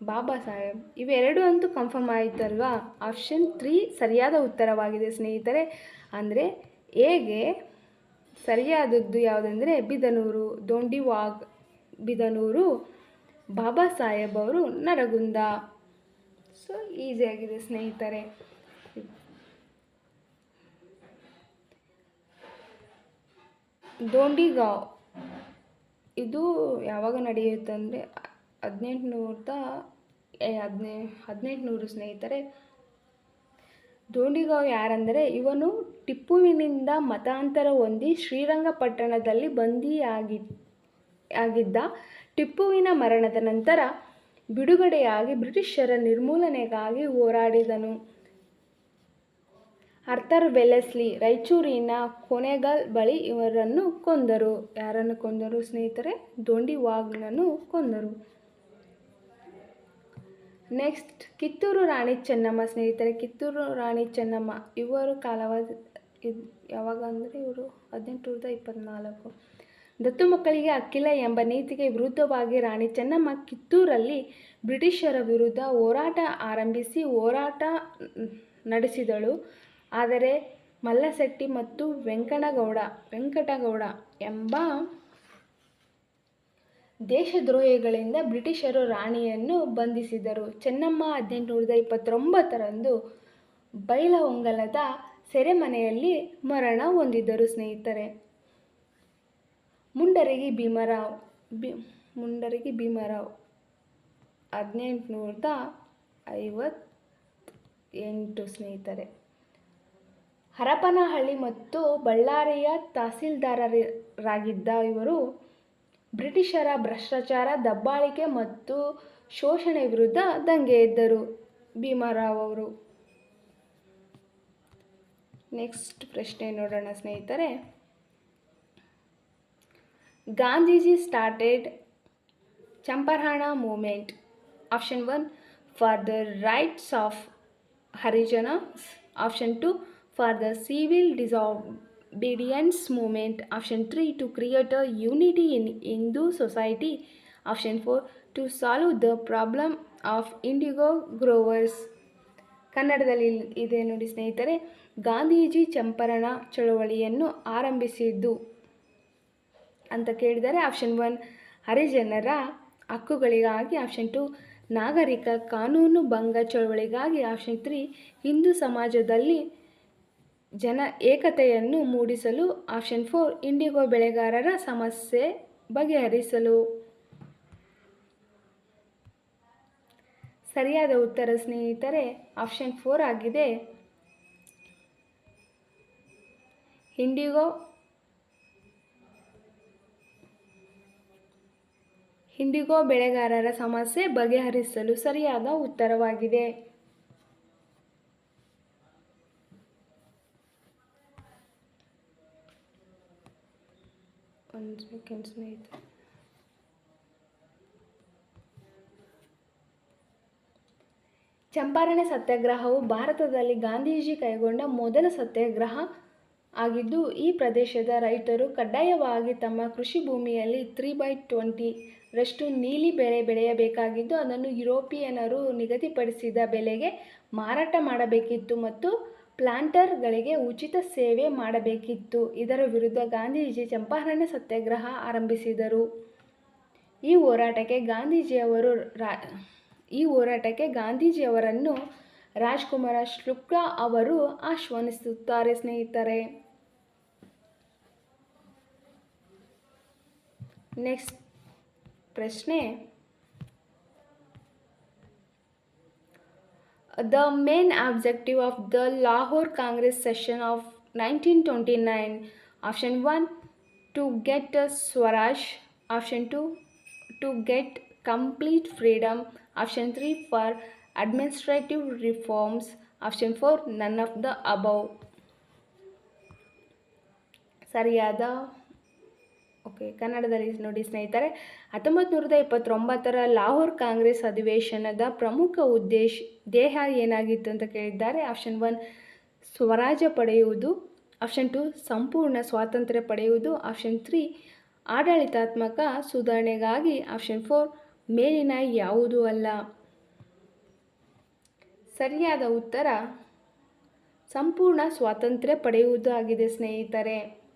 ಬಾಬಾ ಸಾಹೇಬ್, ಇವೆರಡು ಅಂತೂ confirm ಆಯಿತಲ್ವಾ? Option three ಸರಿಯಾದ ಉತ್ತರವಾಗಿದೆ ಸ್ನೇಹಿತರೆ. ಅಂದರೆ ಎಗೆ ಸರಿಯಾದದ್ದು ಯಾವುದಂದರೆ ಬಿದನೂರು, ದೊಂಡಿವಾಗ್ ಬಿದನೂರು, ಬಾಬಾ ಸಾಹೇಬ್ ಅವರು ನರಗುಂದ. ಸೊ ಈಸಿಯಾಗಿದೆ ಸ್ನೇಹಿತರೆ. ದೋಂಡಿಗಾವ್, ಇದು ಯಾವಾಗ ನಡೆಯುತ್ತೆ ಅಂದರೆ ಹದಿನೆಂಟುನೂರದ ಹದಿನೇ, ಹದಿನೆಂಟುನೂರು ಸ್ನೇಹಿತರೆ ದೋಂಡಿಗಾಂವ್ ಯಾರಂದರೆ, ಇವನು ಟಿಪ್ಪುವಿನಿಂದ ಮತಾಂತರ ಹೊಂದಿ ಶ್ರೀರಂಗಪಟ್ಟಣದಲ್ಲಿ ಬಂದಿಯಾಗಿ, ಆಗಿದ್ದ ಟಿಪ್ಪುವಿನ ಮರಣದ ನಂತರ ಬಿಡುಗಡೆಯಾಗಿ ಬ್ರಿಟಿಷರ ನಿರ್ಮೂಲನೆಗಾಗಿ ಹೋರಾಡಿದನು. ಅರ್ಥರ್ ವೆಲೆಸ್ಲಿ ರಾಯಚೂರಿನ ಕೊನೆಗಲ್ ಬಳಿ ಇವರನ್ನು ಕೊಂದರು. ಯಾರನ್ನು ಕೊಂದರು ಸ್ನೇಹಿತರೆ? ದೊಂಡಿವಾಗ್ನನ್ನು ಕೊಂದರು. ನೆಕ್ಸ್ಟ್ ಕಿತ್ತೂರು ರಾಣಿ ಚೆನ್ನಮ್ಮ ಸ್ನೇಹಿತರೆ, ಕಿತ್ತೂರು ರಾಣಿ ಚೆನ್ನಮ್ಮ, ಇವರು ಕಾಲಾವಧಿ ಇದು ಯಾವಾಗ ಅಂದರೆ ಇವರು ಹದಿನೆಂಟುನೂರದ ಇಪ್ಪತ್ತ್ನಾಲ್ಕು ದತ್ತು ಮಕ್ಕಳಿಗೆ ಅಕ್ಕಿಲ ಎಂಬ ನೀತಿಗೆ ವಿರುದ್ಧವಾಗಿ ರಾಣಿ ಚೆನ್ನಮ್ಮ ಕಿತ್ತೂರಲ್ಲಿ ಬ್ರಿಟಿಷರ ವಿರುದ್ಧ ಹೋರಾಟ ಆರಂಭಿಸಿ ಹೋರಾಟ ನಡೆಸಿದಳು. ಆದರೆ ಮಲ್ಲಶೆಟ್ಟಿ ಮತ್ತು ವೆಂಕಟಗೌಡ ವೆಂಕಟಗೌಡ ಎಂಬ ದೇಶದ್ರೋಹಿಗಳಿಂದ ಬ್ರಿಟಿಷರು ರಾಣಿಯನ್ನು ಬಂಧಿಸಿದರು. ಚೆನ್ನಮ್ಮ ಹದಿನೆಂಟುನೂರದ ಇಪ್ಪತ್ತೊಂಬತ್ತರಂದು ಬೈಲಹೊಂಗಲದ ಸೆರೆಮನೆಯಲ್ಲಿ ಮರಣ ಹೊಂದಿದ್ದರು ಸ್ನೇಹಿತರೆ. ಮುಂಡರಗಿ ಭೀಮರಾವ್ ಬಿ ಮುಂಡರಗಿ ಭೀಮರಾವ್ ಹದಿನೆಂಟುನೂರದ ಐವತ್ತ ಎಂಟು ಸ್ನೇಹಿತರೆ. ಹರಪನಹಳ್ಳಿ ಮತ್ತು ಬಳ್ಳಾರಿಯ ತಹಸೀಲ್ದಾರರಾಗಿದ್ದ ಇವರು ಬ್ರಿಟಿಷರ ಭ್ರಷ್ಟಾಚಾರ, ದಬ್ಬಾಳಿಕೆ ಮತ್ತು ಶೋಷಣೆ ವಿರುದ್ಧ ದಂಗೆ ಎದ್ದರು. ಭೀಮರಾವ್ ಅವರು. ನೆಕ್ಸ್ಟ್ ಪ್ರಶ್ನೆ ನೋಡೋಣ ಸ್ನೇಹಿತರೆ. Gandhiji started Champaran movement option one for the rights of Harijans option two for the civil disobedience movement option three to create a unity in Hindu society option four to solve the problem of indigo growers ಕನ್ನಡದಲ್ಲಿ ಇದೆ ನೋಡಿ ಸ್ನೇಹಿತರೆ, ಗಾಂಧೀಜಿ ಚಂಪರಣ ಚಳವಳಿಯನ್ನು ಆರಂಭಿಸಿದ್ದು ಅಂತ ಕೇಳಿದರೆ option one ಹರಿಜನರ ಹಕ್ಕುಗಳಿಗಾಗಿ ಆಪ್ಷನ್ ಟು ನಾಗರಿಕ ಕಾನೂನು ಭಂಗ ಚಳವಳಿಗಾಗಿ ಆಪ್ಷನ್ ತ್ರೀ ಹಿಂದೂ ಸಮಾಜದಲ್ಲಿ ಜನ ಏಕತೆಯನ್ನು ಮೂಡಿಸಲು ಆಪ್ಷನ್ ಫೋರ್ ಇಂಡಿಗೋ ಬೆಳೆಗಾರರ ಸಮಸ್ಯೆ ಬಗೆಹರಿಸಲು. ಸರಿಯಾದ ಉತ್ತರ ಸ್ನೇಹಿತರೆ, ಆಪ್ಷನ್ ಫೋರ್ ಆಗಿದೆ. ಇಂಡಿಗೋ ಇಂಡಿಗೋ ಬೆಳೆಗಾರರ ಸಮಸ್ಯೆ ಬಗೆಹರಿಸಲು ಸರಿಯಾದ ಉತ್ತರವಾಗಿದೆ. ಒಂದು ಸೆಕೆಂಡ್ ಸ್ನೇಹಿತರೆ. ಚಂಪಾರಣೆ ಸತ್ಯಾಗ್ರಹವು ಭಾರತದಲ್ಲಿ ಗಾಂಧೀಜಿ ಕೈಗೊಂಡ ಮೊದಲ ಸತ್ಯಾಗ್ರಹ ಆಗಿದ್ದು, ಈ ಪ್ರದೇಶದ ರೈತರು ಕಡ್ಡಾಯವಾಗಿ ತಮ್ಮ ಕೃಷಿ ಭೂಮಿಯಲ್ಲಿ ತ್ರೀ ಬೈ ಟ್ವೆಂಟಿ ರಷ್ಟು ನೀಲಿ ಬೆಳೆ ಬೆಳೆಯಬೇಕಾಗಿದ್ದು, ಅದನ್ನು ಯುರೋಪಿಯನರು ನಿಗದಿಪಡಿಸಿದ ಬೆಲೆಗೆ ಮಾರಾಟ ಮಾಡಬೇಕಿತ್ತು ಮತ್ತು ಪ್ಲಾಂಟರ್ಗಳಿಗೆ ಉಚಿತ ಸೇವೆ ಮಾಡಬೇಕಿತ್ತು. ಇದರ ವಿರುದ್ಧ ಗಾಂಧೀಜಿ ಚಂಪಾರಣ್ಯ ಸತ್ಯಾಗ್ರಹ ಆರಂಭಿಸಿದರು. ಈ ಹೋರಾಟಕ್ಕೆ ಗಾಂಧೀಜಿಯವರು ರಾ, ಈ ಹೋರಾಟಕ್ಕೆ ಗಾಂಧೀಜಿಯವರನ್ನು ರಾಜ್ಕುಮಾರ ಶುಕ್ಲಾ ಅವರು ಆಶ್ವಾನಿಸುತ್ತಾರೆ ಸ್ನೇಹಿತರೆ. ನೆಕ್ಸ್ಟ್ ಪ್ರಶ್ನೆ The main objective of the Lahore Congress session of 1929 option 1 to get a Swaraj, option 2 to get complete freedom, option 3 for administrative reforms, option 4 none of the above. ಸರಿಯಾದ ಓಕೆ, ಕನ್ನಡದಲ್ಲಿ ನೋಡಿ ಸ್ನೇಹಿತರೆ ಹತ್ತೊಂಬತ್ತು ನೂರದ ಇಪ್ಪತ್ತೊಂಬತ್ತರ ಲಾಹೋರ್ ಕಾಂಗ್ರೆಸ್ ಅಧಿವೇಶನದ ಪ್ರಮುಖ ಉದ್ದೇಶ, ದೇಹ ಏನಾಗಿತ್ತು ಅಂತ ಕೇಳಿದ್ದಾರೆ. ಆಪ್ಷನ್ ಒನ್ ಸ್ವರಾಜ್ಯ ಪಡೆಯುವುದು. ಆಪ್ಷನ್ ಟು, ಸಂಪೂರ್ಣ ಸ್ವಾತಂತ್ರ್ಯ ಪಡೆಯುವುದು. ಆಪ್ಷನ್ ತ್ರೀ, ಆಡಳಿತಾತ್ಮಕ ಸುಧಾರಣೆಗಾಗಿ. ಆಪ್ಷನ್ ಫೋರ್, ಮೇಲಿನ ಯಾವುದೂ ಅಲ್ಲ. ಸರಿಯಾದ ಉತ್ತರ, ಸಂಪೂರ್ಣ ಸ್ವಾತಂತ್ರ್ಯ ಪಡೆಯುವುದು ಆಗಿದೆ ಸ್ನೇಹಿತರೆ.